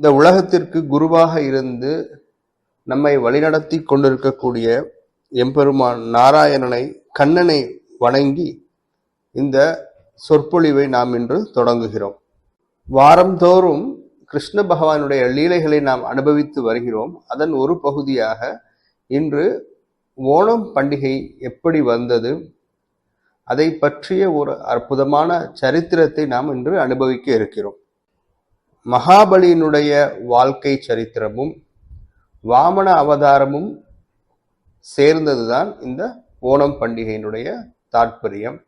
இந்த உலகத்திற்கு குருவாக இருந்து நம்மை வழிநடத்தி கொண்டிருக்கக்கூடிய எம்பெருமான் நாராயணனை கண்ணனை வணங்கி இந்த சொற்பொழிவை நாம் இன்று தொடங்குகிறோம். வாரந்தோறும் கிருஷ்ண பகவானுடைய லீலைகளை நாம் அனுபவித்து வருகிறோம். அதன் ஒரு பகுதியாக இன்று ஓணம் பண்டிகை எப்படி வந்தது அதை பற்றிய ஒரு அற்புதமான சரித்திரத்தை நாம் இன்று அனுபவிக்க இருக்கிறோம். மகாபலியினுடைய வாழ்க்கை சரித்திரமும் வாமன அவதாரமும் சேர்ந்ததுதான் இந்த ஓணம் பண்டிகையினுடைய தாற்பயம்.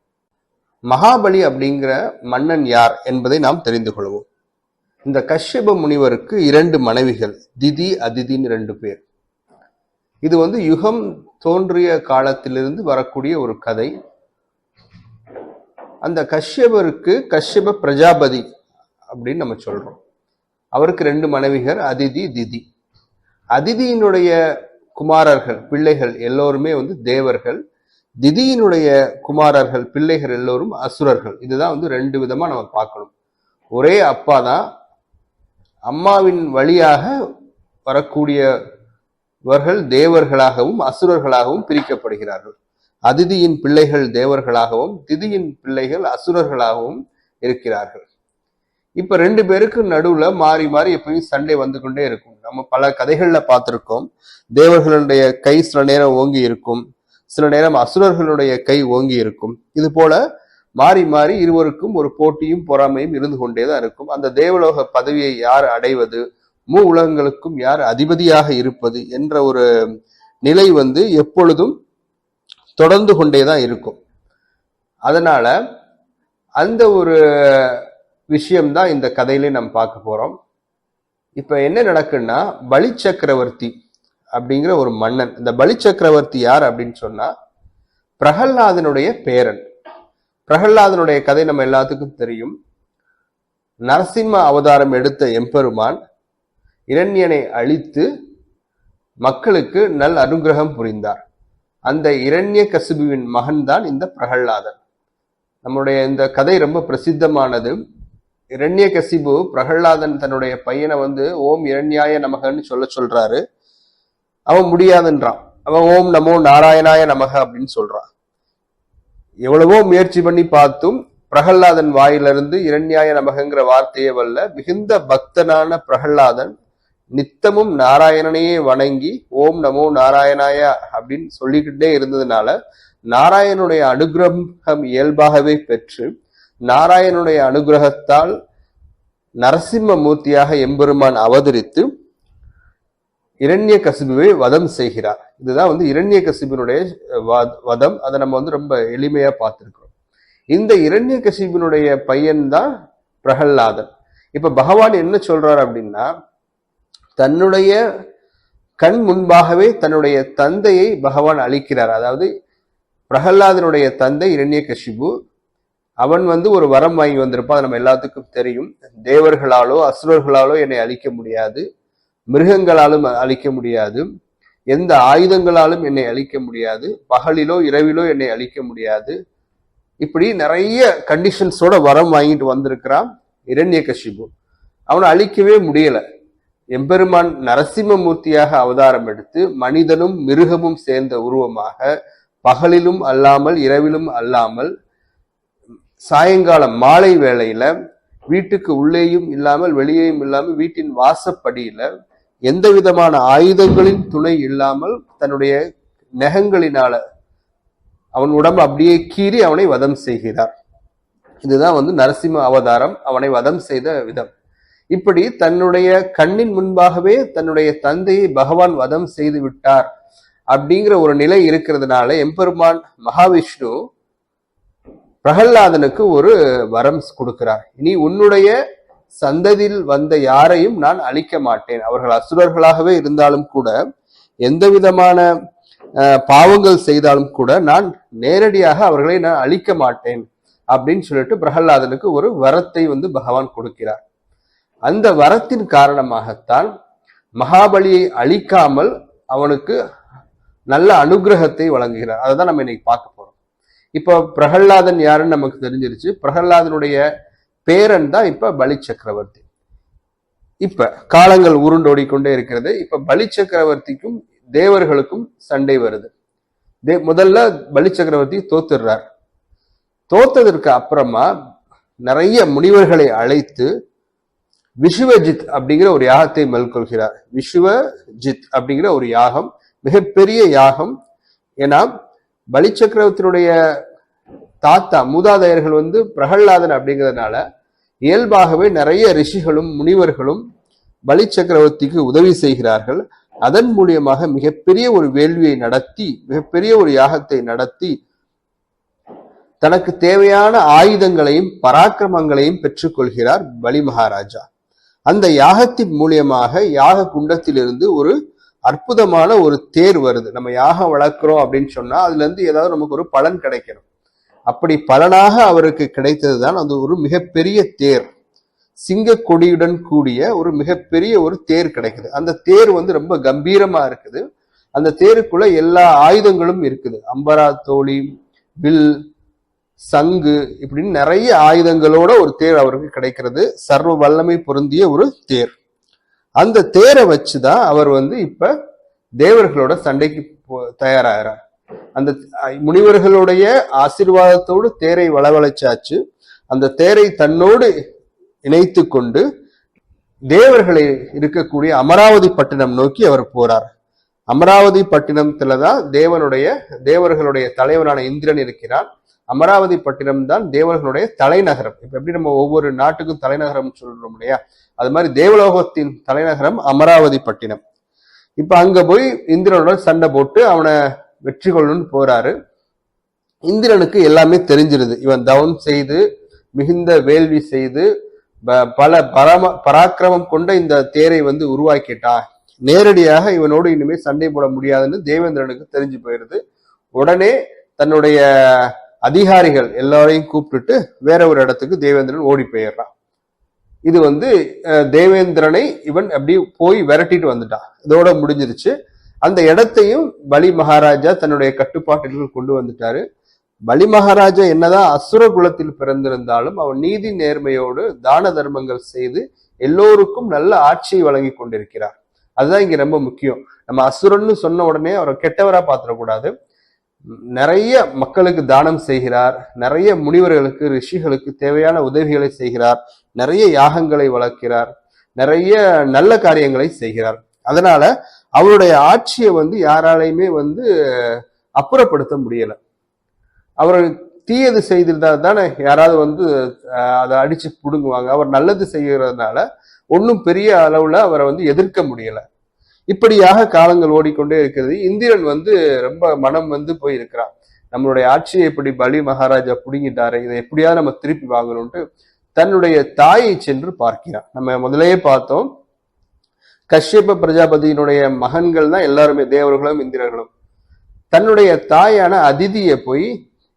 மகாபலி அப்படிங்கிற மன்னன் யார் என்பதை நாம் தெரிந்து கொள்வோம். இந்த கஷ்யப முனிவருக்கு இரண்டு மனைவிகள் திதி அதிதின்னு ரெண்டு பேர். இது வந்து யுகம் தோன்றிய காலத்திலிருந்து வரக்கூடிய ஒரு கதை. அந்த கஷ்யபருக்கு கஷ்யப பிரஜாபதி அப்படின்னு நம்ம சொல்றோம். அவருக்கு ரெண்டு மனைவிகள் அதிதி திதி. அதிதியினுடைய குமாரர்கள் பிள்ளைகள் எல்லோருமே வந்து தேவர்கள். திதியினுடைய குமாரர்கள் பிள்ளைகள் எல்லோரும் அசுரர்கள். இதுதான் வந்து ரெண்டு விதமா நம்ம பார்க்கணும். ஒரே அப்பா தான் அம்மாவின் வழியாக வரக்கூடியவர்கள் தேவர்களாகவும் அசுரர்களாகவும் பிரிக்கப்படுகிறார்கள். அதிதியின் பிள்ளைகள் தேவர்களாகவும் திதியின் பிள்ளைகள் அசுரர்களாகவும் இருக்கிறார்கள். இப்ப ரெண்டு பேருக்கு நடுவுல மாறி மாறி எப்பயும் சண்டை வந்து கொண்டே இருக்கும். நம்ம பல கதைகள்ல பார்த்திருக்கோம். தேவர்களுடைய கை சில நேரம் ஓங்கி இருக்கும். சில நேரம் அசுரர்களுடைய கை ஓங்கி இருக்கும். இது போல மாறி மாறி இருவருக்கும் ஒரு போட்டியும் பொறாமையும் இருந்து கொண்டே தான் இருக்கும். அந்த தேவலோக பதவியை யார் அடைவது மூ உலகங்களுக்கும் யார் அதிபதியாக இருப்பது என்ற ஒரு நிலை வந்து எப்பொழுதும் தொடர்ந்து கொண்டே தான் இருக்கும். அதனால அந்த ஒரு விஷயம்தான் இந்த கதையிலே நம்ம பார்க்க போகிறோம் இப்போ என்ன நடக்குன்னா பலி சக்கரவர்த்தி அப்படிங்கிற ஒரு மன்னன் இந்த பலி சக்கரவர்த்தி யார் அப்படின்னு சொன்னா பிரகல்லாதனுடைய பேரன். பிரகல்லாதனுடைய கதை நம்ம எல்லாத்துக்கும் தெரியும். நரசிம்ம அவதாரம் எடுத்த எம்பெருமான் இரண்யனை அழித்து மக்களுக்கு நல் அனுகிரகம் புரிந்தார். அந்த இரண்ய கசிபுவின் மகன்தான் இந்த பிரகல்லாதன் நம்முடைய இந்த கதை ரொம்ப பிரசித்தமானது. இரண்ய கசிபு பிரகல்லாதன் தன்னுடைய பையனை வந்து ஓம் இரண்யாய நமகன்னு சொல்ல சொல்றாரு. அவன் முடியாதுன்றான். அவன் ஓம் நமோ நாராயணாய நமக அப்படின்னு சொல்றான். எவ்வளவோ முயற்சி பண்ணி பார்த்தும் பிரகல்லாதன் வாயிலிருந்து இரண்யாய நமகங்கிற வார்த்தையே வல்ல மிகுந்த பக்தனான பிரகல்லாதன் நித்தமும் நாராயணனையே வணங்கி ஓம் நமோ நாராயணாய அப்படின்னு சொல்லிக்கிட்டே இருந்ததுனால நாராயணனுடைய அனுகிரகம் இயல்பாகவே பெற்று நாராயணனுடைய அனுகிரகத்தால் நரசிம்ம மூர்த்தியாக எம்பெருமான் அவதரித்து இரண்ய கசிபுவை வதம் செய்கிறார். இதுதான் வந்து இரண்ய கசிபினுடைய வதம். அதை நம்ம வந்து ரொம்ப எளிமையா பார்த்திருக்கிறோம். இந்த இரண்ய கசிபினுடைய பையன்தான் பிரகல்லாதன். இப்ப பகவான் என்ன சொல்றார் அப்படின்னா தன்னுடைய கண் முன்பாகவே தன்னுடைய தந்தையை பகவான் அழிக்கிறார். அதாவது பிரகல்லாதனுடைய தந்தை இரண்யகசிபு அவன் வந்து ஒரு வரம் வாங்கி வந்திருப்பான் அது நம்ம எல்லாத்துக்கும் தெரியும். தேவர்களாலோ அசுரர்களாலோ என்னை அழிக்க முடியாது. மிருகங்களாலும் அழிக்க முடியாது. எந்த ஆயுதங்களாலும் என்னை அழிக்க முடியாது. பகலிலோ இரவிலோ என்னை அழிக்க முடியாது. இப்படி நிறைய கண்டிஷன்ஸோட வரம் வாங்கிட்டு வந்திருக்கிறான் இரண்யகசிபு. அவனை அழிக்கவே முடியல. எம்பெருமான் நரசிம்மமூர்த்தியாக அவதாரம் எடுத்து மனிதனும் மிருகமும் சேர்ந்த உருவமாக பகலிலும் அல்லாமல் இரவிலும் அல்லாமல் சாயங்காலம் மாலை வேளையில வீட்டுக்கு உள்ளேயும் இல்லாமல் வெளியேயும் இல்லாமல் வீட்டின் வாசப்படியில எந்த விதமான ஆயுதங்களின் துணை இல்லாமல் தன்னுடைய நெகங்களினால அவன் உடம்பு அப்படியே கீறி அவனை வதம் செய்கிறார். இதுதான் வந்து நரசிம்ம அவதாரம். அவனை வதம் செய்த விதம். இப்படி தன்னுடைய கண்ணின் முன்பாகவே தன்னுடைய தந்தையை பகவான் வதம் செய்து விட்டார். அப்படிங்கிற ஒரு நிலை இருக்கிறதுனால எம்பெருமான் மகாவிஷ்ணு பிரகல்லாதனுக்கு ஒரு வரம் கொடுக்கிறார். இனி உன்னுடைய சந்ததியில் வந்த யாரையும் நான் அழிக்க மாட்டேன். அவர்கள் அசுரர்களாகவே இருந்தாலும் கூட எந்த விதமான பாவங்கள் செய்தாலும் கூட நான் நேரடியாக அவர்களை நான் அழிக்க மாட்டேன் அப்படின்னு சொல்லிட்டு பிரகல்லாதனுக்கு ஒரு வரத்தை வந்து பகவான் கொடுக்கிறார். அந்த வரத்தின் காரணமாகத்தான் மகாபலியை அழிக்காமல் அவனுக்கு நல்ல அனுகிரகத்தை வழங்குகிறார். அதை தான் நம்ம இன்னைக்கு பார்க்க போறோம். இப்போ பிரகல்லாதன் யாருன்னு நமக்கு தெரிஞ்சிருச்சு. பிரகல்லாதனுடைய பேரன் தான் இப்ப பலி சக்கரவர்த்தி இப்ப காலங்கள் உருண்டோடிக்கொண்டே இருக்கிறது. இப்ப பலி சக்கரவர்த்திக்கும் தேவர்களுக்கும் சண்டை வருது. தே முதல்ல பலி சக்கரவர்த்தி தோத்துடுறார். தோத்ததற்கு அப்புறமா நிறைய முனிவர்களை அழைத்து விஸ்வஜித் அப்படிங்கிற ஒரு யாகத்தை மேற்கொள்கிறார். விஸ்வஜித் அப்படிங்கிற ஒரு யாகம் மிகப்பெரிய யாகம். ஏன்னா பலிச்சக்கரவர்த்தினுடைய தாத்தா மூதாதையர்கள் வந்து பிரகல்லாதன் அப்படிங்கிறதுனால இயல்பாகவே நிறைய ரிஷிகளும் முனிவர்களும் பலி சக்கரவர்த்திக்கு உதவி செய்கிறார்கள். அதன் மூலியமாக மிகப்பெரிய ஒரு வேள்வியை நடத்தி மிகப்பெரிய ஒரு யாகத்தை நடத்தி தனக்கு தேவையான ஆயுதங்களையும் பராக்கிரமங்களையும் பெற்றுக்கொள்கிறார் பலி மகாராஜா அந்த யாகத்தின் மூலியமாக யாக குண்டத்திலிருந்து ஒரு அற்புதமான ஒரு தேர் வருது. நம்ம யாகம் வளர்க்குறோம் அப்படின்னு சொன்னா அதுல இருந்து ஏதாவது நமக்கு ஒரு பலன் கிடைக்கணும். அப்படி பலனாக அவருக்கு கிடைத்தது தான் அது ஒரு மிகப்பெரிய தேர். சிங்க கொடியுடன் கூடிய ஒரு மிகப்பெரிய ஒரு தேர் கிடைக்குது. அந்த தேர் வந்து ரொம்ப கம்பீரமா இருக்குது. அந்த தேருக்குள்ள எல்லா ஆயுதங்களும் இருக்குது. அம்பரா தோழி வில் சங்கு இப்படின்னு நிறைய ஆயுதங்களோட ஒரு தேர் அவருக்கு கிடைக்கிறது. சர்வ வல்லமை பொருந்திய ஒரு தேர். அந்த தேரை வச்சுதான் அவர் வந்து இப்ப தேவர்களோட சண்டைக்கு போ- தயாராகிறார். அந்த முனிவர்களுடைய ஆசிர்வாதத்தோடு தேரை வளவழைச்சாச்சு. அந்த தேரை தன்னோடு இணைத்து கொண்டு தேவர்களை இருக்கக்கூடிய அமராவதி பட்டினம் நோக்கி அவர் போறார். அமராவதி பட்டினத்துல தான் தேவனுடைய தேவர்களுடைய தலைவரான இந்திரன் இருக்கிறார் அமராவதி பட்டினம் தான் தேவர்களுடைய தலைநகரம். இப்ப எப்படி நம்ம ஒவ்வொரு நாட்டுக்கும் தலைநகரம் சொல்றோம் இல்லையா? அது மாதிரி தேவலோகத்தின் தலைநகரம் அமராவதி பட்டினம் இப்ப அங்க போய் இந்திரனுடன் சண்டை போட்டு அவனை வெற்றி கொள்ளணும்னு போறாரு. இந்திரனுக்கு எல்லாமே தெரிஞ்சிருது. இவன் தவம் செய்து மிகுந்த வேள்வி செய்து ப- பல பரம பராக்கிரமம் கொண்ட இந்த தேரை வந்து உருவாக்கிட்டான் நேரடியாக இவனோடு இனிமே சண்டை போட முடியாதுன்னு தேவேந்திரனுக்கு தெரிஞ்சு போயிருது. உடனே தன்னுடைய அதிகாரிகள் எல்லாரையும் கூப்பிட்டுட்டு வேற ஒரு இடத்துக்கு தேவேந்திரன் ஓடி போயிடுறான். இது வந்து தேவேந்திரனை இவன் அப்படி போய் விரட்டிட்டு வந்துட்டான் இதோட முடிஞ்சிருச்சு. அந்த இடத்தையும் பலி மகாராஜா தன்னுடைய கட்டுப்பாட்டிற்குள் கொண்டு வந்துட்டாரு. பலி மகாராஜா என்னதான் அசுர குலத்தில் பிறந்திருந்தாலும் அவன் நீதி நேர்மையோடு தான தர்மங்கள் செய்து எல்லோருக்கும் நல்ல ஆட்சியை வழங்கி கொண்டிருக்கிறார். அதுதான் இங்க ரொம்ப முக்கியம். நம்ம அசுரன்னு சொன்ன உடனே அவரை கெட்டவரா பாத்திரக்கூடாது நிறைய மக்களுக்கு தானம் செய்கிறார். நிறைய முனிவர்களுக்கு ரிஷிகளுக்கு தேவையான உதவிகளை செய்கிறார். நிறைய யாகங்களை வளர்க்கிறார். நிறைய நல்ல காரியங்களை செய்கிறார். அதனால அவருடைய ஆட்சியை வந்து யாராலையுமே வந்து அப்புறப்படுத்த முடியல. அவர் தீயது செய்திருந்தால் தானே யாராவது வந்து அதை அடிச்சு பிடுங்குவாங்க. அவர் நல்லது செய்கிறதுனால ஒன்றும் பெரிய அளவில் அவரை வந்து எதிர்க்க முடியல. இப்படியாக காலங்கள் ஓடிக்கொண்டே இருக்கிறது. இந்திரன் வந்து ரொம்ப மனம் வந்து போயிருக்கிறான். நம்மளுடைய ஆட்சியை இப்படி பலி மகாராஜா பிடுங்கிட்டாரு இதை எப்படியாவது நம்ம திருப்பி வாங்கணும்ட்டு தன்னுடைய தாயை சென்று பார்க்கிறான் நம்ம முதல்லயே பார்த்தோம். கஷ்யப பிரஜாபதியினுடைய மகன்கள் தான் எல்லாருமே தேவர்களும் இந்திரர்களும். தன்னுடைய தாயான அதிதியை போய்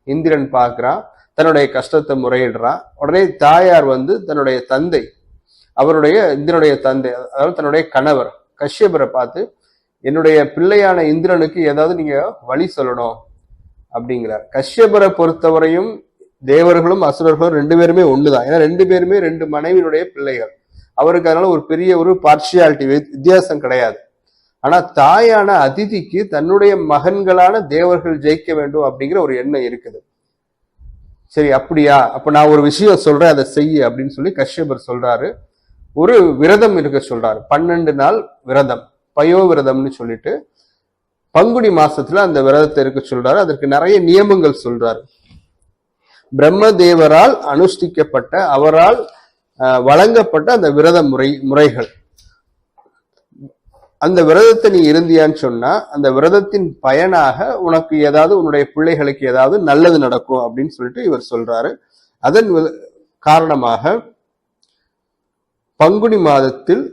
இந்திரன் பார்க்கிறான் தன்னுடைய கஷ்டத்தை முறையிடுறான் உடனே தாயார் வந்து தன்னுடைய தந்தை அவருடைய இந்திரனுடைய தந்தை அதாவது தன்னுடைய கணவர் கஷ்யபரை பார்த்து என்னுடைய பிள்ளையான இந்திரனுக்கு ஏதாவது நீங்க வழி சொல்லணும் அப்படிங்கிறார். கஷ்யபரை பொறுத்தவரையும் தேவர்களும் அசுரர்களும் ரெண்டு பேருமே ஒண்ணுதான். ஏன்னா ரெண்டு பேருமே ரெண்டு மனைவியினுடைய பிள்ளைகள். அவருக்கு அதனால ஒரு பெரிய ஒரு பார்ஷியாலிட்டி வித்தியாசம் கிடையாது. ஆனா தாயான அதிதிக்கு தன்னுடைய மகன்களான தேவர்கள் ஜெயிக்க வேண்டும் அப்படிங்கிற ஒரு எண்ணம் இருக்குது. சரி அப்படியா? அப்ப நான் ஒரு விஷயம் சொல்றேன் அதை செய்ய அப்படின்னு சொல்லி கஷ்யபர் சொல்றாரு. ஒரு விரதம் இருக்க சொல்றாரு. பன்னெண்டு நாள் விரதம். பயோ விரதம்னு சொல்லிட்டு பங்குனி மாசத்துல அந்த விரதத்தை இருக்க சொல்றாரு. அதற்கு நிறைய நியமங்கள் சொல்றாரு. பிரம்மதேவரால் அனுஷ்டிக்கப்பட்ட அவரால் வழங்கப்பட்ட அந்த விரத முறை முறைகள். அந்த விரதத்தை நீ இருந்தியான்னு சொன்னா அந்த விரதத்தின் பயனாக உனக்கு ஏதாவது உன்னுடைய பிள்ளைகளுக்கு ஏதாவது நல்லது நடக்கும் அப்படின்னு சொல்லிட்டு இவர் சொல்றாரு. அதன் காரணமாக பங்குனி மாதத்தில்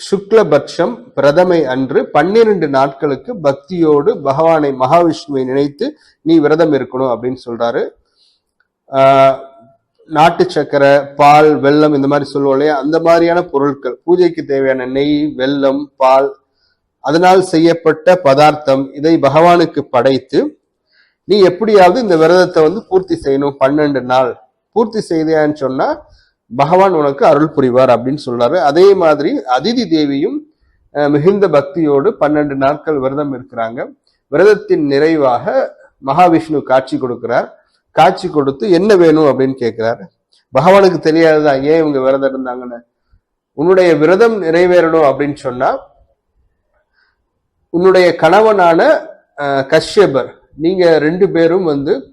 சுக்லபட்சம் பிரதமை அன்று பன்னிரண்டு நாட்களுக்கு பக்தியோடு பகவானை மகாவிஷ்ணுவை நினைத்து நீ விரதம் இருக்கணும் அப்படின்னு சொல்றாரு. நாட்டு சக்கரை பால் வெல்லம் இந்த மாதிரி சொல்லுவோம் இல்லையா? அந்த மாதிரியான பொருட்கள். பூஜைக்கு தேவையான நெய் வெல்லம் பால் அதனால் செய்யப்பட்ட பதார்த்தம் இதை பகவானுக்கு படைத்து நீ எப்படியாவது இந்த விரதத்தை வந்து பூர்த்தி செய்யணும் பன்னெண்டு நாள். பூர்த்தி செய்தியான்னு சொன்னா பகவான் உனக்கு அருள் புரிவார் அப்படின்னு சொல்றாரு. அதே மாதிரி அதிதி தேவியும் மிகுந்த பக்தியோடு பன்னெண்டு நாட்கள் விரதம் இருக்கிறாங்க. விரதத்தின் நிறைவாக மகாவிஷ்ணு காட்சி கொடுக்கிறார். காட்சி கொடுத்து என்ன வேணும் அப்படின்னு கேட்கிறாரு பகவானுக்கு தெரியாதுதான் ஏன் இவங்க விரதம் இருந்தாங்கன்னு? உன்னுடைய விரதம் நிறைவேறணும் அப்படின்னு சொன்னா உன்னுடைய கணவனான கஷ்யபர் நீங்க ரெண்டு பேரும் வந்து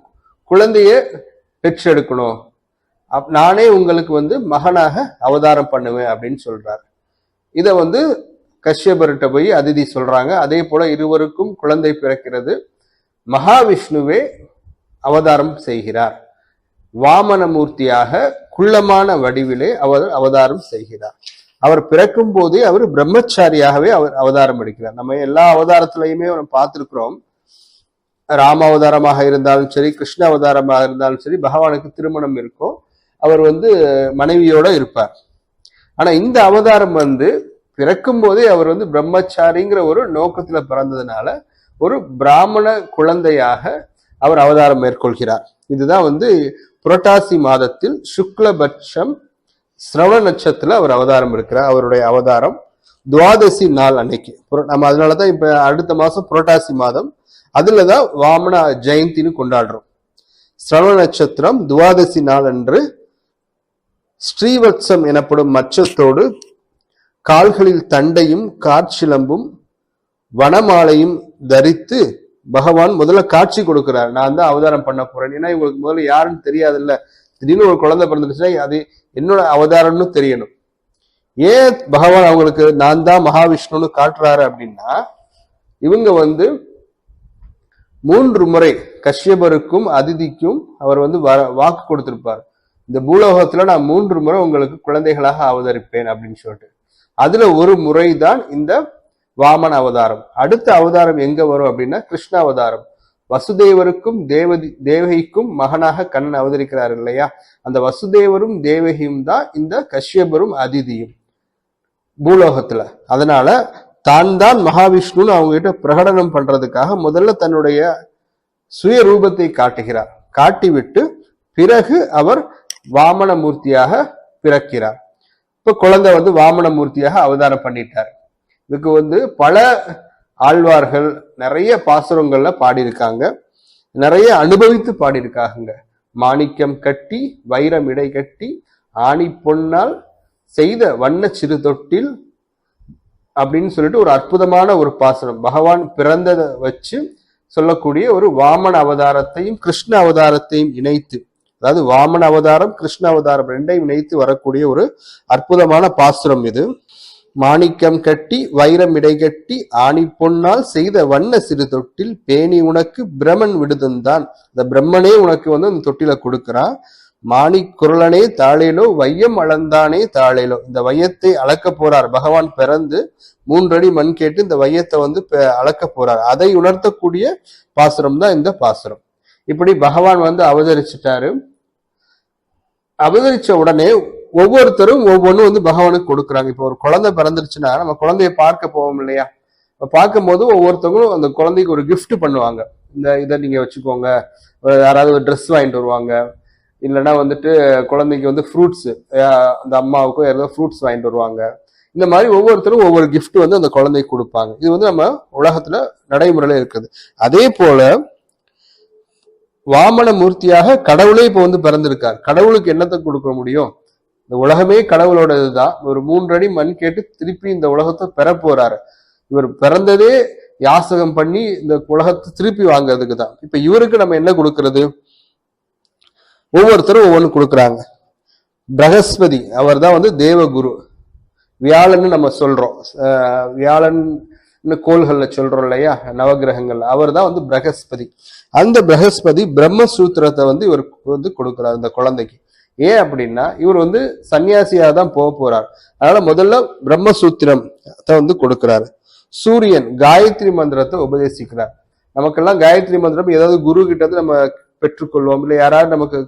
குழந்தைய பெற்றெடுக்கணும். அப்- நானே உங்களுக்கு வந்து மகனாக அவதாரம் பண்ணுவேன் அப்படின்னு சொல்றார். இதை வந்து கஷ்யபர்கிட்ட போய் அதிதி சொல்றாங்க. அதே போல இருவருக்கும் குழந்தை பிறக்கிறது. மகாவிஷ்ணுவே அவதாரம் செய்கிறார். வாமனமூர்த்தியாக குள்ளமான வடிவிலே அவர் அவதாரம் செய்கிறார். அவர் பிறக்கும் போதே அவர் பிரம்மச்சாரியாகவே அவர் அவதாரம் எடுக்கிறார். நம்ம எல்லா அவதாரத்திலையுமே நம்ம பார்த்திருக்கிறோம். ராம அவதாரமாக இருந்தாலும் சரி கிருஷ்ண அவதாரமாக இருந்தாலும் சரி பகவானுக்கு திருமணம் இருக்கும். அவர் வந்து மனைவியோட இருப்பார். ஆனா இந்த அவதாரம் வந்து பிறக்கும் போதே அவர் வந்து பிரம்மச்சாரிங்கிற ஒரு நோக்கத்துல பிறந்ததுனால ஒரு பிராமண குழந்தையாக அவர் அவதாரம் மேற்கொள்கிறார். இதுதான் வந்து புரட்டாசி மாதத்தில் சுக்லபட்சம் சிரவண நட்சத்திரத்தில் அவர் அவதாரம் இருக்கிறார் அவருடைய அவதாரம் துவாதசி நாள் அன்னைக்கு. நம்ம நம்ம அதனாலதான் இப்போ அடுத்த மாதம் புரட்டாசி மாதம். அதுலதான் வாமன ஜெயந்தின்னு கொண்டாடுறோம். சிரவண நட்சத்திரம் துவாதசி நாள் அன்று ஸ்ரீவத்சம் எனப்படும் மச்சத்தோடு கால்களில் தண்டையும் காற்சிலம்பும் வனமாலையும் தரித்து பகவான் முதல்ல காட்சி கொடுக்குறாரு. நான் தான் அவதாரம் பண்ண போறேன். ஏன்னா இவங்களுக்கு முதல்ல யாருன்னு தெரியாதுல்ல. திடீர்னு ஒரு குழந்தை பிறந்துருச்சுன்னா அது என்னோட அவதாரம்னு தெரியணும். ஏன் பகவான் அவங்களுக்கு நான் தான் மகாவிஷ்ணுன்னு காட்டுறாரு அப்படின்னா இவங்க வந்து மூன்று முறை கஷ்யபருக்கும் அதிதிக்கும் அவர் வந்து வர வாக்கு கொடுத்திருப்பார். இந்த பூலோகத்துல நான் மூன்று முறை உங்களுக்கு குழந்தைகளாக அவதரிப்பேன் அப்படின்னு சொல்லிட்டு. அதுல ஒரு முறை தான் இந்த வாமன அவதாரம். அடுத்த அவதாரம் எங்க வரும் அப்படின்னா கிருஷ்ண அவதாரம். வசுதேவருக்கும் தேவதி தேவகிக்கும் மகனாக கண்ணன் அவதரிக்கிறார் இல்லையா? அந்த வசுதேவரும் தேவகியும் தான் இந்த கஷ்யபரும் அதிதியும் பூலோகத்துல. அதனால தான் தான் மகாவிஷ்ணுன்னு அவங்க கிட்ட பிரகடனம் பண்றதுக்காக முதல்ல தன்னுடைய சுய ரூபத்தை காட்டுகிறார். காட்டிவிட்டு பிறகு அவர் வாமன மூர்த்தியாக பிறக்கிறார். இப்ப குழந்தை வந்து வாமன மூர்த்தியாக அவதாரம் பண்ணிட்டார். இதுக்கு வந்து பல ஆழ்வார்கள் நிறைய பாசுரங்கள்ல பாடியிருக்காங்க. நிறைய அனுபவித்து பாடியிருக்காங்க. மாணிக்கம் கட்டி வைரம் இடை கட்டி ஆணி பொன்னால் செய்த வண்ண சிறு தொட்டில் அப்படின்னு சொல்லிட்டு ஒரு அற்புதமான ஒரு பாசுரம். பகவான் பிறந்ததை வச்சு சொல்லக்கூடிய ஒரு வாமன அவதாரத்தையும் கிருஷ்ண அவதாரத்தையும் இணைத்து அதாவது வாமன அவதாரம் கிருஷ்ண அவதாரம் ரெண்டையும் இணைத்து வரக்கூடிய ஒரு அற்புதமான பாசுரம் இது. மாணிக்கம் கட்டி வைரம் இடை கட்டி ஆணி பொன்னால் செய்த வண்ண சிறு தொட்டில் பேணி உனக்கு பிரமன் விடுதந்தான். இந்த பிரம்மனே உனக்கு வந்து அந்த தொட்டில கொடுக்கிறான் மாணிக் குரலனே தாளேலோ வையம் அளந்தானே தாளேலோ. இந்த வையத்தை அளக்க போறார். பகவான் பிறந்து மூன்றடி மண் கேட்டு இந்த வையத்தை வந்து பெ- அளக்க போறார். அதை உணர்த்தக்கூடிய பாசுரம் தான் இந்த பாசுரம். இப்படி பகவான் வந்து அவதரிச்சிட்டாரு. அவதரிச்ச உடனே ஒவ்வொருத்தரும் ஒவ்வொன்றும் வந்து பகவானுக்கு கொடுக்குறாங்க. இப்போ ஒரு குழந்தை பிறந்துருச்சுன்னா நம்ம குழந்தைய பார்க்க போவோம் இல்லையா? இப்போ பார்க்கும்போது ஒவ்வொருத்தவங்களும் அந்த குழந்தைக்கு ஒரு கிஃப்ட் பண்ணுவாங்க. இந்த இதை நீங்கள் வச்சுக்கோங்க. யாராவது ஒரு ட்ரெஸ் வாங்கிட்டு வருவாங்க. இல்லைன்னா வந்துட்டு குழந்தைக்கு வந்து ஃப்ரூட்ஸ் அந்த அம்மாவுக்கும் யாராவது ஃப்ரூட்ஸ் வாங்கிட்டு வருவாங்க. இந்த மாதிரி ஒவ்வொருத்தரும் ஒவ்வொரு கிஃப்ட் வந்து அந்த குழந்தைக்கு கொடுப்பாங்க. இது வந்து நம்ம உலகத்துல நடைமுறையில இருக்குது. அதே போல வாமன மூர்த்தியாக கடவுளே இப்போ வந்து பிறந்திருக்கார். கடவுளுக்கு என்னத்தை கொடுக்க முடியும்? இந்த உலகமே கடவுளோட இதுதான் ஒரு மூன்றடி மண் கேட்டு திருப்பி இந்த உலகத்தை பெற போறாரு. இவர் பிறந்ததே யாசகம் பண்ணி இந்த உலகத்தை திருப்பி வாங்குறதுக்கு தான் இப்ப இவருக்கு நம்ம என்ன கொடுக்கறது? ஒவ்வொருத்தரும் ஒவ்வொன்று கொடுக்குறாங்க. பிரகஸ்பதி அவர் தான் வந்து தேவகுரு. வியாழன்னு நம்ம சொல்றோம். வியாழன் கோள்கள்ல சொல்றோம் இல்லையா? நவகிரகங்கள் அவர் தான் வந்து பிரகஸ்பதி. அந்த பிரகஸ்பதி பிரம்மசூத்திரத்தை வந்து இவருக்கு வந்து கொடுக்குறார் இந்த குழந்தைக்கு. ஏன் அப்படின்னா இவர் வந்து சன்னியாசியாக தான் போக போறார். அதனால முதல்ல பிரம்மசூத்திரம் வந்து கொடுக்கிறாரு. சூரியன் காயத்ரி மந்திரத்தை உபதேசிக்கிறார். நமக்கெல்லாம் காயத்ரி மந்திரம் ஏதாவது குரு கிட்ட வந்து நம்ம பெற்றுக்கொள்வோம் இல்லை யாராவது நமக்கு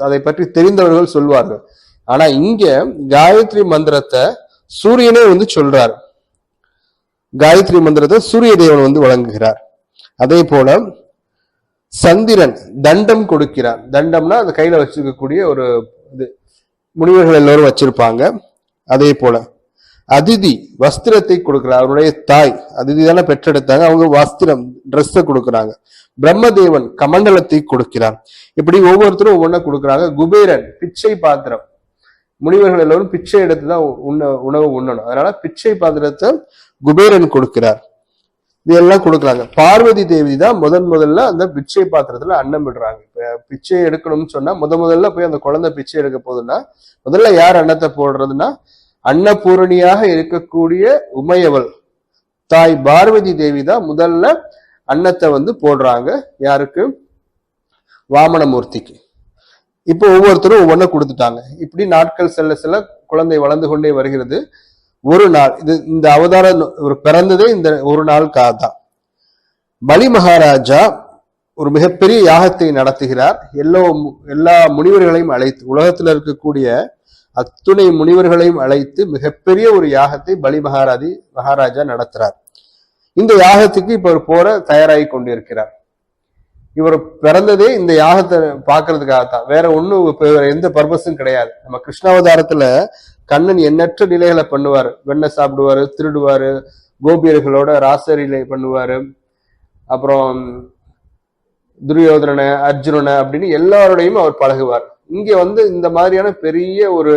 அதை பற்றி தெரிந்தவர்கள் சொல்வார்கள். ஆனா இங்க காயத்ரி மந்திரத்தை சூரியனே வந்து சொல்றார். காயத்ரி மந்திரத்தை சூரிய தேவன் வந்து வழங்குகிறார். அதே போல சந்திரன் தண்டம் கொடுக்கிறார். தண்டம்னா அந்த கையில வச்சிருக்கக்கூடிய ஒரு இது. முனிவர்கள் எல்லோரும் வச்சிருப்பாங்க. அதே போல அதிதி வஸ்திரத்தை கொடுக்கிறார். அவருடைய தாய் அதிதி தானே பெற்றெடுத்தாங்க. அவங்க வஸ்திரம் ட்ரெஸ்ஸை கொடுக்குறாங்க. பிரம்மதேவன் கமண்டலத்தை கொடுக்கிறார். இப்படி ஒவ்வொருத்தரும் ஒவ்வொன்றா கொடுக்குறாங்க. குபேரன் பிச்சை பாத்திரம். முனிவர்கள் எல்லோரும் பிச்சை எடுத்து தான் உண்ண உணவு உண்ணணும். அதனால பிச்சை பாத்திரத்தை குபேரன் கொடுக்கிறார். இதெல்லாம் கொடுக்குறாங்க. பார்வதி தேவி தான் முதன் முதல்ல அந்த பிச்சை பாத்திரத்துல அன்னம் விடுறாங்க. பிச்சை எடுக்கணும்னு சொன்னா முத முதல்ல போய் அந்த குழந்தை பிச்சை எடுக்க போகுதுன்னா முதல்ல யார் அன்னத்தை போடுறதுன்னா அன்னபூரணியாக இருக்கக்கூடிய உமையவள். தாய் பார்வதி தேவி தான் முதல்ல அன்னத்தை வந்து போடுறாங்க. யாருக்கு? வாமனமூர்த்திக்கு. இப்போ ஒவ்வொருத்தரும் ஒவ்வொன்றும் கொடுத்துட்டாங்க. இப்படி நாட்கள் செல்ல செல்ல குழந்தை வளர்ந்து கொண்டே வருகிறது. ஒரு நாள் இது இந்த அவதாரம் ஒரு பிறந்ததே இந்த ஒரு நாளுக்காக தான். பலி மகாராஜா ஒரு மிகப்பெரிய யாகத்தை நடத்துகிறார். எல்லோ எல்லா முனிவர்களையும் அழைத்து உலகத்துல இருக்கக்கூடிய அத்துணை முனிவர்களையும் அழைத்து மிகப்பெரிய ஒரு யாகத்தை பலி மகாராஜி மகாராஜா நடத்துறார். இந்த யாகத்துக்கு இப்ப ஒரு போற தயாராகி கொண்டிருக்கிறார். இவர் பிறந்ததே இந்த யாகத்தை பார்க்கறதுக்காகத்தான். வேற ஒண்ணும் வேற எந்த பர்பஸும் கிடையாது. நம்ம கிருஷ்ணாவதாரத்துல கண்ணன் எண்ணற்ற நிலைகளை பண்ணுவார். வெண்ணெய் சாப்பிடுவாரு திருடுவாரு கோபியர்களோட ராசரிலை பண்ணுவாரு. அப்புறம் துரியோதனனை அர்ஜுனனை அப்படின்னு எல்லாரோடையும் அவர் பழகுவார். இங்க வந்து இந்த மாதிரியான பெரிய ஒரு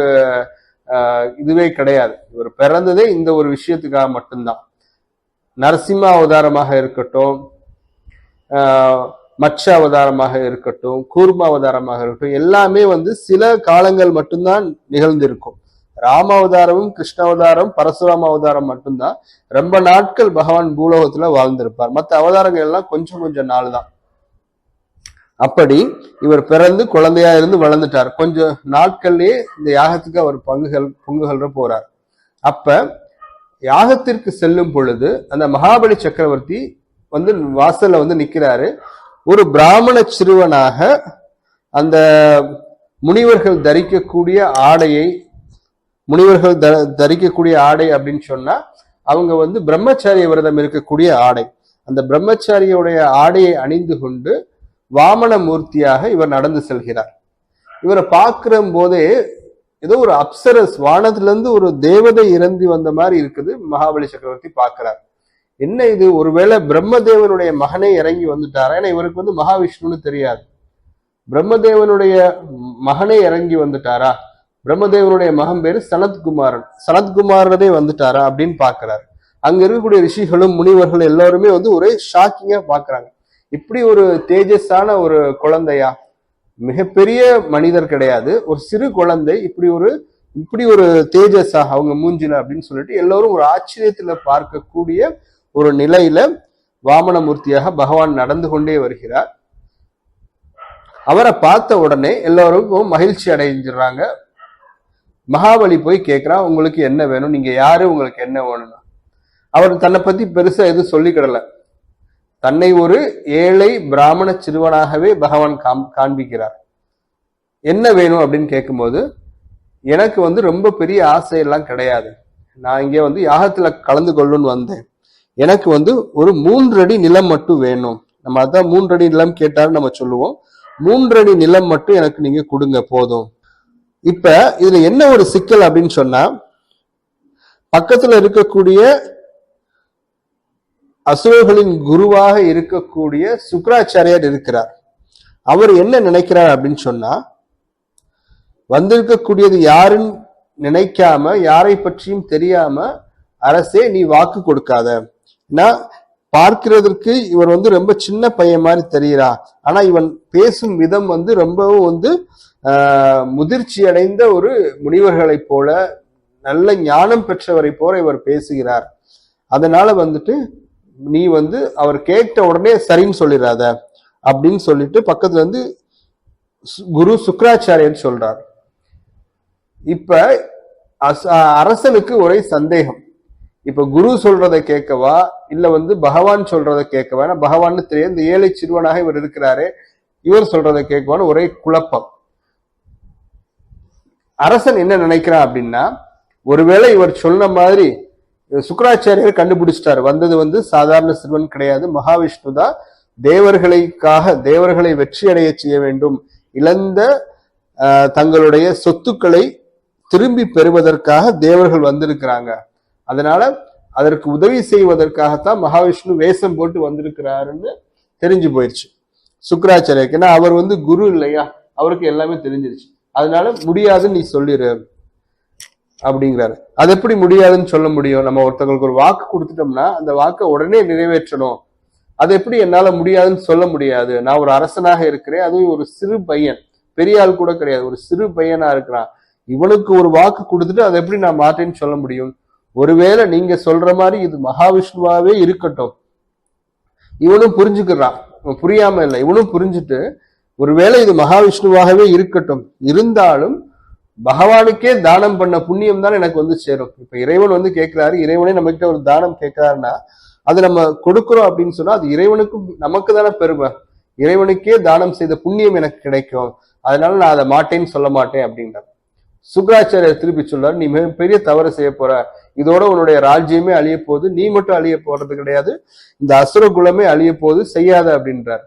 இதுவே கிடையாது. இவர் பிறந்ததே இந்த ஒரு விஷயத்துக்காக மட்டும்தான். நரசிம்ம அவதாரமாக இருக்கட்டும் மச்ச அவதாரமாக இருக்கட்டும் கூர்ம அவதாரமாக இருக்கட்டும் எல்லாமே வந்து சில காலங்கள் மட்டும்தான் நிகழ்ந்திருக்கும். ராம அவதாரமும் கிருஷ்ண அவதாரம் பரசுராம அவதாரம் மட்டும்தான். ரொம்ப நாட்கள் பகவான் பூலோகத்துல வாழ்ந்திருப்பார். மற்ற அவதாரங்கள் எல்லாம் கொஞ்சம் கொஞ்சம் நாள் தான் அப்படி இவர் பிறந்து குழந்தையா இருந்து வளர்ந்துட்டார். கொஞ்சம் நாட்கள்லயே இந்த யாகத்துக்கு அவர் பங்குகள் பங்குகள்ற போறார். அப்ப யாகத்திற்கு செல்லும் பொழுது அந்த மகாபலி சக்கரவர்த்தி வந்து வாசல்ல வந்து நிக்கிறாரு. ஒரு பிராமண சிறுவனாக அந்த முனிவர்கள் தரிக்கக்கூடிய ஆடையை முனிவர்கள் த தரிக்கக்கூடிய ஆடை அப்படின்னு சொன்னா அவங்க வந்து பிரம்மச்சாரிய விரதம் இருக்கக்கூடிய ஆடை. அந்த பிரம்மச்சாரியுடைய ஆடையை அணிந்து கொண்டு வாமன மூர்த்தியாக இவர் நடந்து செல்கிறார். இவரை பார்க்கிற போதே ஏதோ ஒரு அப்சரஸ் வானத்திலிருந்து ஒரு தேவதை இறந்து வந்த மாதிரி இருக்குது மகாபலி சக்கரவர்த்தி பார்க்கிறார். என்ன இது? ஒருவேளை பிரம்மதேவனுடைய மகனே இறங்கி வந்துட்டாரா? ஏன்னா இவருக்கு வந்து மகாவிஷ்ணுன்னு தெரியாது. பிரம்மதேவனுடைய மகனே இறங்கி வந்துட்டாரா? பிரம்மதேவருடைய மகன் பேரு சனத்குமாரன். சனத்குமாரனே வந்துட்டாரா அப்படின்னு பாக்குறாரு. அங்க இருக்கக்கூடிய ரிஷிகளும் முனிவர்கள் எல்லாருமே வந்து ஒரே ஷாக்கிங்கா பாக்குறாங்க. இப்படி ஒரு தேஜஸான ஒரு குழந்தையா? மிகப்பெரிய மனிதர் கிடையாது. ஒரு சிறு குழந்தை இப்படி ஒரு இப்படி ஒரு தேஜஸா அவங்க மூஞ்சில அப்படின்னு சொல்லிட்டு எல்லாரும் ஒரு ஆச்சரியத்துல பார்க்கக்கூடிய ஒரு நிலையில வாமனமூர்த்தியாக பகவான் நடந்து கொண்டே வருகிறார். அவரை பார்த்த உடனே எல்லாருக்கும் மகிழ்ச்சி அடைஞ்சிடுறாங்க. மகாபலி போய் கேட்குறான் உங்களுக்கு என்ன வேணும்? நீங்கள் யாரு? உங்களுக்கு என்ன வேணும்னா? அவர் தன்னை பற்றி பெருசாக எதுவும் சொல்லிக்கிடல. தன்னை ஒரு ஏழை பிராமண சிறுவனாகவே பகவான் காம் காண்பிக்கிறார். என்ன வேணும்? அப்படின்னு கேட்கும்போது எனக்கு வந்து ரொம்ப பெரிய ஆசையெல்லாம் கிடையாது. நான் இங்கே வந்து யாகத்தில் கலந்து கொள்ளுன்னு வந்தேன். எனக்கு வந்து ஒரு மூன்றடி நிலம் மட்டும் வேணும். நம்ம அதான் மூன்றடி நிலம் கேட்டாரு நம்ம சொல்லுவோம். மூன்றடி நிலம் மட்டும் எனக்கு நீங்க கொடுங்க போதும். இப்ப இதுல என்ன ஒரு சிக்கல் அப்படின்னு சொன்னா பக்கத்துல இருக்கக்கூடிய அசுரர்களின் குருவாக இருக்கக்கூடிய சுக்கராச்சாரியார் இருக்கிறார். அவர் என்ன நினைக்கிறார் அப்படின்னு சொன்னா வந்திருக்கக்கூடியது யாருன்னு நினைக்காம யாரை பற்றியும் தெரியாம அரசே நீ வாக்கு கொடுக்காத. நான் பார்க்கிறதற்கு இவர் வந்து ரொம்ப சின்ன பையன் மாதிரி தெரிகிறா ஆனா இவன் பேசும் விதம் வந்து ரொம்பவும் வந்து முதிர்ச்சி அடைந்த ஒரு முனிவர்களைப் போல நல்ல ஞானம் பெற்றவரை போல இவர் பேசுகிறார். அதனால வந்துட்டு நீ வந்து அவர் கேட்ட உடனே சரின்னு சொல்லிடாத அப்படின்னு சொல்லிட்டு பக்கத்துல வந்து சு- குரு சுக்ராச்சாரியன்னு சொல்றார். இப்ப அரசனுக்கு ஒரே சந்தேகம். இப்ப குரு சொல்றதை கேட்கவா? இல்ல வந்து பகவான் சொல்றதை கேட்கவா? ஏன்னா பகவான்னு தெரியும் இந்த ஏழை சிறுவனாக இவர் இருக்கிறாரு இவர் சொல்றதை கேட்கவான்னு ஒரே குழப்பம். அரசன் என்ன நினைக்கிறான் அப்படின்னா ஒருவேளை இவர் சொன்ன மாதிரி சுக்கராச்சாரியர் கண்டுபிடிச்சிட்டாரு. வந்தது வந்து சாதாரண சிறுவன் கிடையாது. மகாவிஷ்ணு தான் தேவர்களுக்காக தேவர்களை வெற்றி அடைய செய்ய வேண்டும். இழந்த தங்களுடைய சொத்துக்களை திரும்பி பெறுவதற்காக தேவர்கள் வந்திருக்கிறாங்க. அதனால அதற்கு உதவி செய்வதற்காகத்தான் மகாவிஷ்ணு வேஷம் போட்டு வந்திருக்கிறாருன்னு தெரிஞ்சு போயிடுச்சு சுக்கராச்சாரியருக்கு. ஏன்னா அவர் வந்து குரு இல்லையா? அவருக்கு எல்லாமே தெரிஞ்சிருச்சு. அதனால முடியாதுன்னு நீ சொல்லிடு அப்படிங்கிறாரு. அது எப்படி முடியாதுன்னு சொல்ல முடியும்? நம்ம ஒருத்தவங்களுக்கு ஒரு வாக்கு கொடுத்துட்டோம்னா அந்த வாக்கை உடனே நிறைவேற்றணும். அது எப்படி என்னால முடியாதுன்னு சொல்ல முடியாது? நான் ஒரு அரசனாக இருக்கிறேன் அதுவும் ஒரு சிறு பையன். பெரிய ஆள் கூட கிடையாது ஒரு சிறு பையனா இருக்கிறான். இவனுக்கு ஒரு வாக்கு கொடுத்துட்டு அதை எப்படி நான் மாட்டேன்னு சொல்ல முடியும்? ஒருவேளை நீங்க சொல்ற மாதிரி இது மகாவிஷ்ணுவாவே இருக்கட்டும். இவனும் புரிஞ்சுக்கிறான். புரியாம இல்லை இவனும் புரிஞ்சுட்டு ஒருவேளை இது மகாவிஷ்ணுவாகவே இருக்கட்டும். இருந்தாலும் பகவானுக்கே தானம் பண்ண புண்ணியம் தான் எனக்கு வந்து சேரும். இப்ப இறைவன் வந்து கேட்கிறாரு இறைவனே நம்ம கிட்ட ஒரு தானம் கேட்கிறாருன்னா அது நம்ம கொடுக்குறோம் அப்படின்னு சொன்னா அது இறைவனுக்கும் நமக்கு தானே பெருமை. இறைவனுக்கே தானம் செய்த புண்ணியம் எனக்கு கிடைக்கும். அதனால நான் அதை மாட்டேன்னு சொல்ல மாட்டேன் அப்படின்றார். சுக்கராச்சாரியர் திருப்பி சொல்றாரு நீ மிகப்பெரிய தவறு செய்ய போற. இதோட உன்னுடைய ராஜ்யமே அழிய போகுது. நீ மட்டும் அழிய போறது கிடையாது. இந்த அசுர குலமே அழிய போகுது. செய்யாத அப்படின்றார்.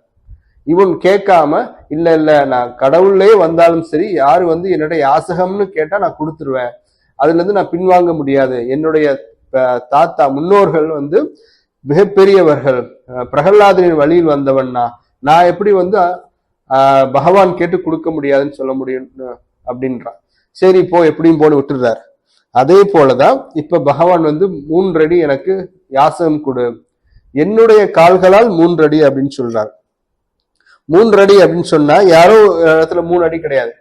இவன் கேட்காம இல்ல இல்ல நான் கடவுள்லயே வந்தாலும் சரி யாரு வந்து என்னுடைய யாசகம்னு கேட்டா நான் கொடுத்துருவேன். அதுல இருந்து நான் பின்வாங்க முடியாது. என்னுடைய தாத்தா முன்னோர்கள் வந்து மிகப்பெரியவர்கள். அஹ், பிரகலாதனின் வழியில் வந்தவன்னா நான். எப்படி வந்து பகவான் கேட்டு கொடுக்க முடியாதுன்னு சொல்ல முடியும் அப்படின்றான். சரி போ எப்படியும் போன்னு விட்டுறாரு அதே போலதான் இப்ப பகவான் வந்து மூன்றடி எனக்கு யாசகம் கொடு. என்னுடைய கால்களால் மூன்றடி அப்படின்னு சொல்றாரு. மூன்று அடி அப்படின்னு சொன்னா யாரோ இடத்துல மூணு அடி கிடையாது.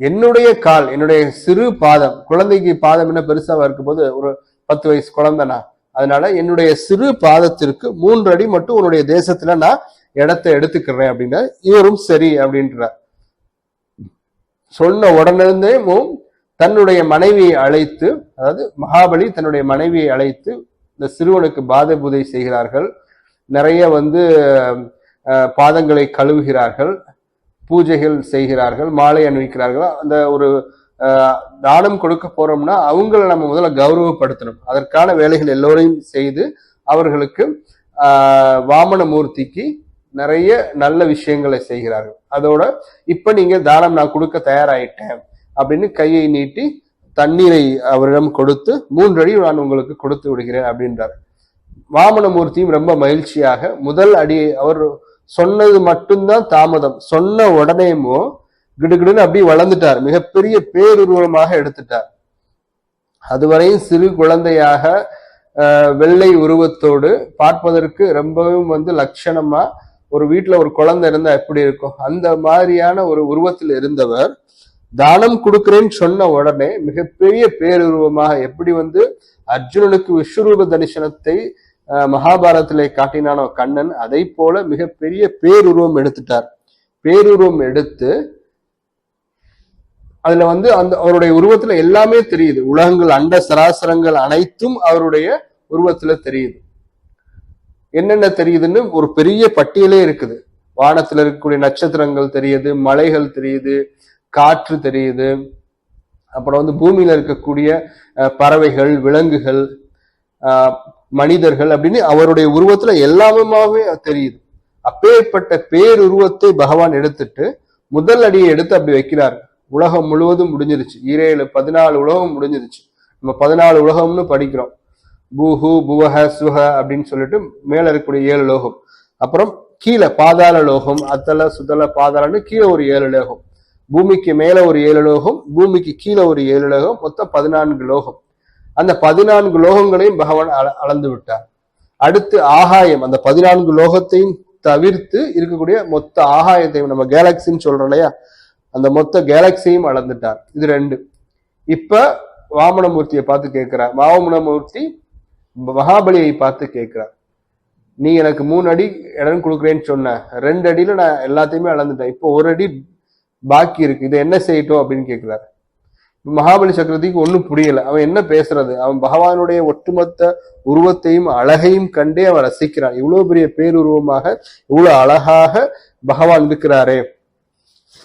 என்னுடைய கால் என்னுடைய சிறு பாதம் குழந்தைக்கு பாதம் என்ன பெருசாக இருக்கும் போது ஒரு பத்து வயசு குழந்தைனா அதனால என்னுடைய சிறு பாதத்திற்கு மூன்று அடி மட்டும் உன்னுடைய தேசத்துல நான் இடத்தை எடுத்துக்கிறேன் அப்படின்னா இவரும் சரி அப்படின்றார். சொன்ன உடனே தன்னுடைய மனைவியை அழைத்து அதாவது மகாபலி தன்னுடைய மனைவியை அழைத்து இந்த சிறுவனுக்கு பாதை பூதை செய்கிறார்கள். நிறைய வந்து பாதங்களை கழுவுகிறார்கள் பூஜைகள் செய்கிறார்கள் மாலை அணிவிக்கிறார்கள். அந்த ஒரு தானம் கொடுக்க போறோம்னா அவங்கள நம்ம முதல்ல கௌரவப்படுத்தணும். அதற்கான வேலைகள் எல்லோரையும் செய்து அவர்களுக்கு வாமன மூர்த்திக்கு நிறைய நல்ல விஷயங்களை செய்கிறார்கள். அதோட இப்ப நீங்க தானம் நான் கொடுக்க தயாராயிட்டேன் அப்படின்னு கையை நீட்டி தண்ணீரை அவரிடம் கொடுத்து மூன்றடி நான் உங்களுக்கு கொடுத்து விடுகிறேன் அப்படின்றார். வாமனமூர்த்தியும் ரொம்ப மகிழ்ச்சியாக முதல் அடியை அவர் சொன்னது மட்டும்தான் தாமதம். சொன்ன உடனேமோ கிடுகிடுன்னு அப்படியே வளர்ந்துட்டார். மிகப்பெரிய பேருருவமாக எடுத்துட்டார். அதுவரையும் சிறு குழந்தையாக ஆஹ், வெள்ளை உருவத்தோடு பார்ப்பதற்கு ரொம்பவும் வந்து லட்சணமா ஒரு வீட்டுல ஒரு குழந்தை இருந்தா எப்படி இருக்கும்? அந்த மாதிரியான ஒரு உருவத்தில் இருந்தவர் தானம் கொடுக்கிறேன்னு சொன்ன உடனே மிகப்பெரிய பேருருவமாக எப்படி வந்து அர்ஜுனனுக்கு விஸ்வரூப தரிசனத்தை மகாபாரதத்திலே காட்டினானோ கண்ணன் அதை போல மிகப்பெரிய பேருருவம் எடுத்துட்டார். பேருருவம் எடுத்து அதுல வந்து அந்த அவருடைய உருவத்துல எல்லாமே தெரியுது. உலகங்கள் அண்ட சராசரங்கள் அனைத்தும் அவருடைய உருவத்துல தெரியுது. என்னென்ன தெரியுதுன்னு ஒரு பெரிய பட்டியலே இருக்குது. வானத்துல இருக்கக்கூடிய நட்சத்திரங்கள் தெரியுது மலைகள் தெரியுது காற்று தெரியுது. அப்புறம் வந்து பூமியில இருக்கக்கூடிய பறவைகள் விலங்குகள் ஆஹ், மனிதர்கள் அப்படின்னு அவருடைய உருவத்துல எல்லாமே தெரியுது. அப்பேற்பட்ட பேருருவத்தை பகவான் எடுத்துட்டு முதல் அடியை எடுத்து அப்படி வைக்கிறார். உலகம் முழுவதும் முடிஞ்சிருச்சு. ஈரேழு பதினாலு உலகம் முடிஞ்சிருச்சு. நம்ம பதினாலு உலகம்னு படிக்கிறோம். பூஹு புவஹ சுஹ அப்படின்னு சொல்லிட்டு மேல இருக்கக்கூடிய ஏழு லோகம். அப்புறம் கீழே பாதாள லோகம் அத்தல சுதல பாதாளன்னு கீழே ஒரு ஏழு லோகம். பூமிக்கு மேல ஒரு ஏழு லோகம் பூமிக்கு கீழே ஒரு ஏழு லோகம் மொத்தம் பதினான்கு லோகம். அந்த பதினான்கு லோகங்களையும் பகவான் அள- அளந்து விட்டார். அடுத்து ஆகாயம் அந்த பதினான்கு லோகத்தையும் தவிர்த்து இருக்கக்கூடிய மொத்த ஆகாயத்தையும் நம்ம கேலக்சின்னு சொல்றோம் இல்லையா? அந்த மொத்த கேலக்சியும் அளந்துட்டார். இது ரெண்டு. இப்ப வாமனமூர்த்தியை பார்த்து கேட்கிறார். வாமனமூர்த்தி மகாபலியை பார்த்து கேட்கிறார். நீ எனக்கு மூணு அடி இடம் கொடுக்குறேன்னு சொன்ன. ரெண்டு அடியில நான் எல்லாத்தையுமே அளந்துட்டேன். இப்போ ஒரு அடி பாக்கி இருக்கு. இதை என்ன செய்யட்டும் அப்படின்னு கேட்கிறார். மகாபலி சக்கரவர்த்திக்கு ஒன்றும் புரியல. அவன் என்ன பேசுறது? அவன் பகவானுடைய ஒட்டுமொத்த உருவத்தையும் அழகையும் கண்டே அவன் ரசிக்கிறான். இவ்வளவு பெரிய பேருருவமாக இவ்வளவு அழகாக பகவான் இருக்கிறாரே.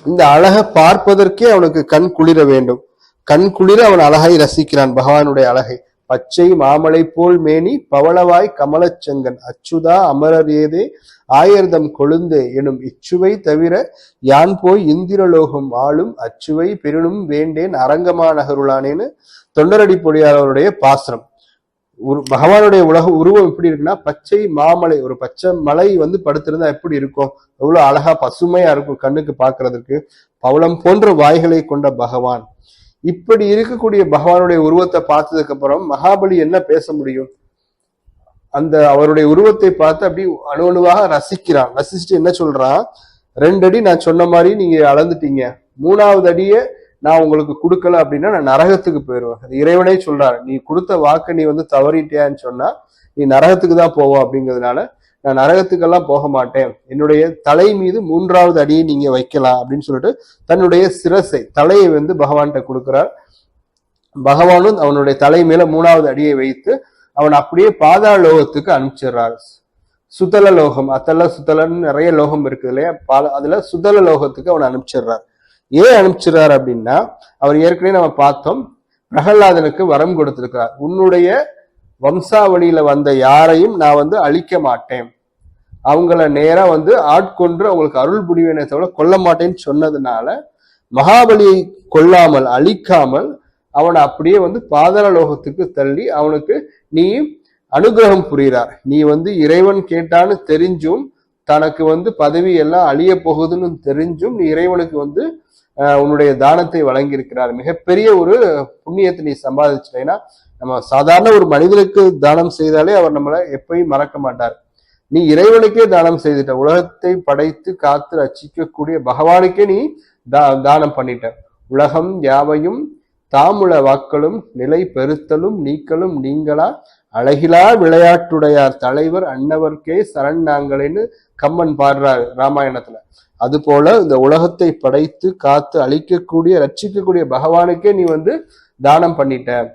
இந்த அழகை பார்ப்பதற்கே அவனுக்கு கண் குளிர வேண்டும். கண் குளிர அவன் அழகை ரசிக்கிறான் பகவானுடைய அழகை. பச்சை மாமலை போல் மேனி பவளவாய் கமலச்செங்கன் அச்சுதா அமரர் ஏதே ஆயர்தம் கொழுந்தே எனும் இச்சுவை தவிர யான் போய் இந்திரலோகம் ஆளும் அச்சுவை பெருணும் வேண்டேன் அரங்கமா நகருளானேன்னு தொண்டரடி பொடியாளருடைய பாசனம் ஒரு பகவானுடைய உலக உருவம் எப்படி இருக்குன்னா பச்சை மாமலை ஒரு பச்சை மலை வந்து படுத்திருந்தா எப்படி இருக்கும்? எவ்வளவு அழகா பசுமையா இருக்கும் கண்ணுக்கு பாக்குறதுக்கு பவளம் போன்ற வாய்களை கொண்ட பகவான். இப்படி இருக்கக்கூடிய பகவானுடைய உருவத்தை பார்த்ததுக்கு அப்புறம் மகாபலி என்ன பேச முடியும்? அந்த அவருடைய உருவத்தை பார்த்து அப்படி அணு அணுவாக ரசிக்கிறான். ரசிச்சுட்டு என்ன சொல்றான்? ரெண்டு அடி நான் சொன்ன மாதிரி நீங்க அளந்துட்டீங்க. மூணாவது அடியை நான் உங்களுக்கு கொடுக்கல அப்படின்னா நான் நரகத்துக்கு போயிடுவேன். அது இறைவனே சொல்றாரு. நீ கொடுத்த வாக்கு நீ வந்து தவறிட்டியான்னு சொன்னா நீ நரகத்துக்கு தான் போவோம் அப்படிங்கிறதுனால நான் நரகத்துக்கெல்லாம் போக மாட்டேன். என்னுடைய தலை மீது மூன்றாவது அடியை நீங்க வைக்கலாம் அப்படின்னு சொல்லிட்டு தன்னுடைய சிரசை தலையை வந்து பகவான்கிட்ட கொடுக்கிறார். பகவானும் அவனுடைய தலை மேல மூணாவது அடியை வைத்து அவன் அப்படியே பாதாள லோகத்துக்கு அனுப்பிச்சிடுறாரு. சுதல லோகம் அத்தல சுதலன்னு நிறைய லோகம் இருக்குது இல்லையா? பால அதுல சுதல லோகத்துக்கு அவன் அனுப்பிச்சிடுறார். ஏன் அனுப்பிச்சிடுறார் அப்படின்னா அவர் ஏற்கனவே நம்ம பார்த்தோம் பிரகலாதனுக்கு வரம் கொடுத்திருக்கிறார். உன்னுடைய வம்சாவளியில வந்த யாரையும் நான் வந்து அழிக்க மாட்டேன். அவங்கள நேரா வந்து ஆட்கொன்று அவங்களுக்கு அருள் புரிவேனே தவிர கொல்ல மாட்டேன்னு சொன்னதுனால மகாபலியை கொல்லாமல் அழிக்காமல் அவனை அப்படியே வந்து பாதாள லோகத்துக்கு தள்ளி அவனுக்கு நீ அனுகிரகம் புரிகிறார். நீ வந்து இறைவன் கேட்டான்னு தெரிஞ்சும் தனக்கு வந்து பதவி எல்லாம் அழிய போகுதுன்னு தெரிஞ்சும் நீ இறைவனுக்கு வந்து உன்னுடைய தானத்தை வழங்கியிருக்கிறார். மிகப்பெரிய ஒரு புண்ணியத்தை நீ சம்பாதிச்சிட்டேன்னா நம்ம சாதாரண ஒரு மனிதனுக்கு தானம் செய்தாலே அவர் நம்மளை எப்பயும் மறக்க மாட்டார். நீ இறைவனுக்கே தானம் செய்துட்ட உலகத்தை படைத்து காத்து ரட்சிக்கக்கூடிய பகவானுக்கே நீ தா- தானம் பண்ணிட்ட. உலகம் யாவையும் தாமுள வாக்களும் நிலை பெருத்தலும் நீக்கலும் நீங்களா? அழகிலா விளையாட்டுடையார் தலைவர் அன்னவர்க்கே சரண் நாங்களேன்னு கம்மன் பாடுறாரு ராமாயணத்துல. அது போல இந்த உலகத்தை படைத்து காத்து அழிக்கக்கூடிய ரட்சிக்கக்கூடிய பகவானுக்கே நீ வந்து தானம் பண்ணிட்ட.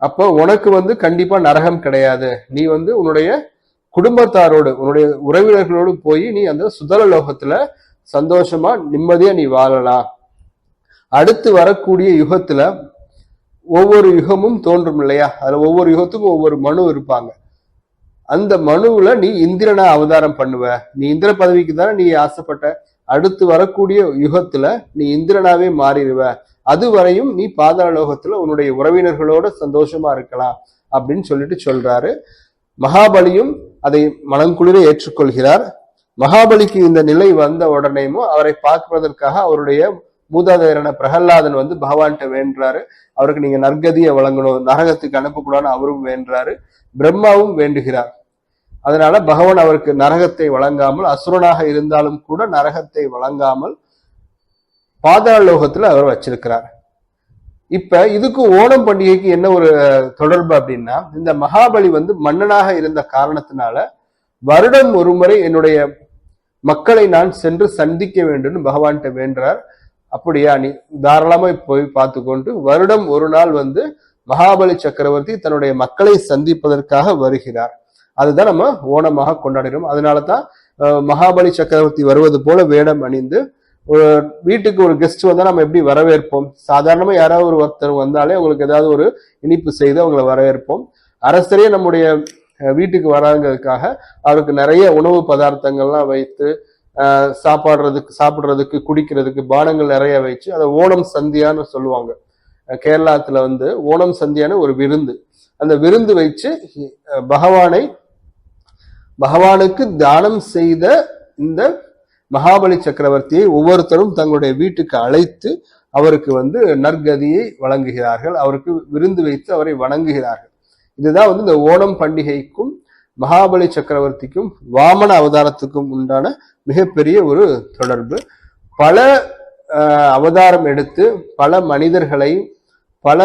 அப்போ உனக்கு வந்து கண்டிப்பா நரகம் கிடையாது. நீ வந்து உன்னுடைய குடும்பத்தாரோடு உன்னுடைய உறவினர்களோடு போய் நீ அந்த சுதல லோகத்துல சந்தோஷமா நிம்மதியா நீ வாழலாம். அடுத்து வரக்கூடிய யுகத்துல ஒவ்வொரு யுகமும் தோன்றும் இல்லையா? அதுல ஒவ்வொரு யுகத்துக்கும் ஒவ்வொரு மனு இருப்பாங்க. அந்த மனுவுல நீ இந்திரனை அவதாரம் பண்ணுவ. நீ இந்திர பதவிக்கு தானே நீ ஆசைப்பட்ட. அடுத்து வரக்கூடிய யுகத்துல நீ இந்திரனாவே மாறிடுவ. அது வரையும் நீ பாதாள லோகத்துல உன்னுடைய உறவினர்களோட சந்தோஷமா இருக்கலாம் அப்படின்னு சொல்லிட்டு சொல்றாரு. மகாபலியும் அதை மனங்குளிர ஏற்றுக்கொள்கிறார். மகாபலிக்கு இந்த நிலை வந்த உடனேயும் அவரை பார்ப்பதற்காக அவருடைய மூதாதையரான பிரகல்லாதன் வந்து பகவான்கிட்ட வேண்டுறாரு. அவருக்கு நீங்க நற்கதியை வழங்கணும் நரகத்துக்கு அனுப்பக்கூடாதுன்னு அவரும் வேண்டுறாரு. பிரம்மாவும் வேண்டுகிறார். அதனால பகவான் அவருக்கு நரகத்தை வழங்காமல் அசுரனாக இருந்தாலும் கூட நரகத்தை வழங்காமல் பாதாள லோகத்துல அவர் வச்சிருக்கிறார். இப்ப இதுக்கு ஓணம் பண்டிகைக்கு என்ன ஒரு தொடர்பு அப்படின்னா இந்த மகாபலி வந்து மன்னனாக இருந்த காரணத்தினால வருடம் ஒரு முறை என்னுடைய மக்களை நான் சென்று சந்திக்க வேண்டும்னு பகவான்கிட்ட வேண்டார் அப்படியா நீ தாராளமா போய் பார்த்து கொண்டு வருடம் ஒரு நாள் வந்து மகாபலி சக்கரவர்த்தி தன்னுடைய மக்களை சந்திப்பதற்காக வருகிறார். அதுதான் நம்ம ஓணமாக கொண்டாடுகிறோம். அதனால தான் மகாபலி சக்கரவர்த்தி வருவது போல வேடம் அணிந்து ஒரு வீட்டுக்கு ஒரு கெஸ்ட் வந்தா நம்ம எப்படி வரவேற்போம்? சாதாரணமா யாராவது ஒரு ஒருத்தர் வந்தாலே அவங்களுக்கு ஏதாவது ஒரு இனிப்பு செய்து அவங்களை வரவேற்போம். அரசரே நம்முடைய வீட்டுக்கு வராங்கிறதுக்காக அவருக்கு நிறைய உணவு பதார்த்தங்கள்லாம் வைத்து சாப்பாடுறதுக்கு சாப்பிட்றதுக்கு குடிக்கிறதுக்கு பானங்கள் நிறைய வச்சு அதை ஓணம் சந்தியான்னு சொல்லுவாங்க. கேரளாத்தில் கேரளாத்துல வந்து ஓணம் சந்தியான ஒரு விருந்து. அந்த விருந்து வச்சு பகவானை பகவானுக்கு தானம் செய்த இந்த மகாபலி சக்கரவர்த்தியை ஒவ்வொருத்தரும் தங்களுடைய வீட்டுக்கு அழைத்து அவருக்கு வந்து நற்கதியை வழங்குகிறார்கள். அவருக்கு விருந்து வைத்து அவரை வணங்குகிறார்கள். இதுதான் வந்து இந்த ஓணம் பண்டிகைக்கும் மகாபலி சக்கரவர்த்திக்கும் வாமன அவதாரத்துக்கும் உண்டான மிகப்பெரிய ஒரு தொடர்பு. பல அவதாரம் எடுத்து பல மனிதர்களையும் பல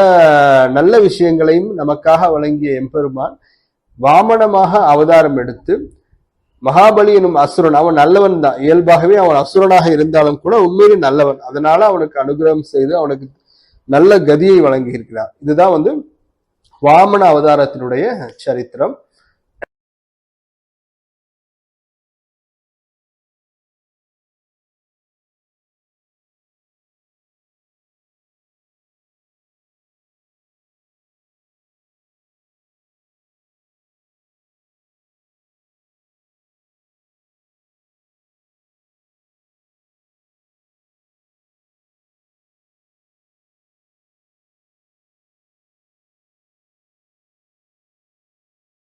நல்ல விஷயங்களையும் நமக்காக வழங்கிய எம்பெருமான் வாமனமாக அவதாரம் எடுத்து மகாபலி எனும் அசுரன் அவன் நல்லவன் தான் இயல்பாகவே அவன் அசுரனாக இருந்தாலும் கூட உண்மையிலே நல்லவன். அதனால அவனுக்கு அனுகிரகம் செய்து அவனுக்கு நல்ல கதியை வழங்கி இருக்கிறார் இதுதான் வந்து வாமன அவதாரத்தினுடைய சரித்திரம்.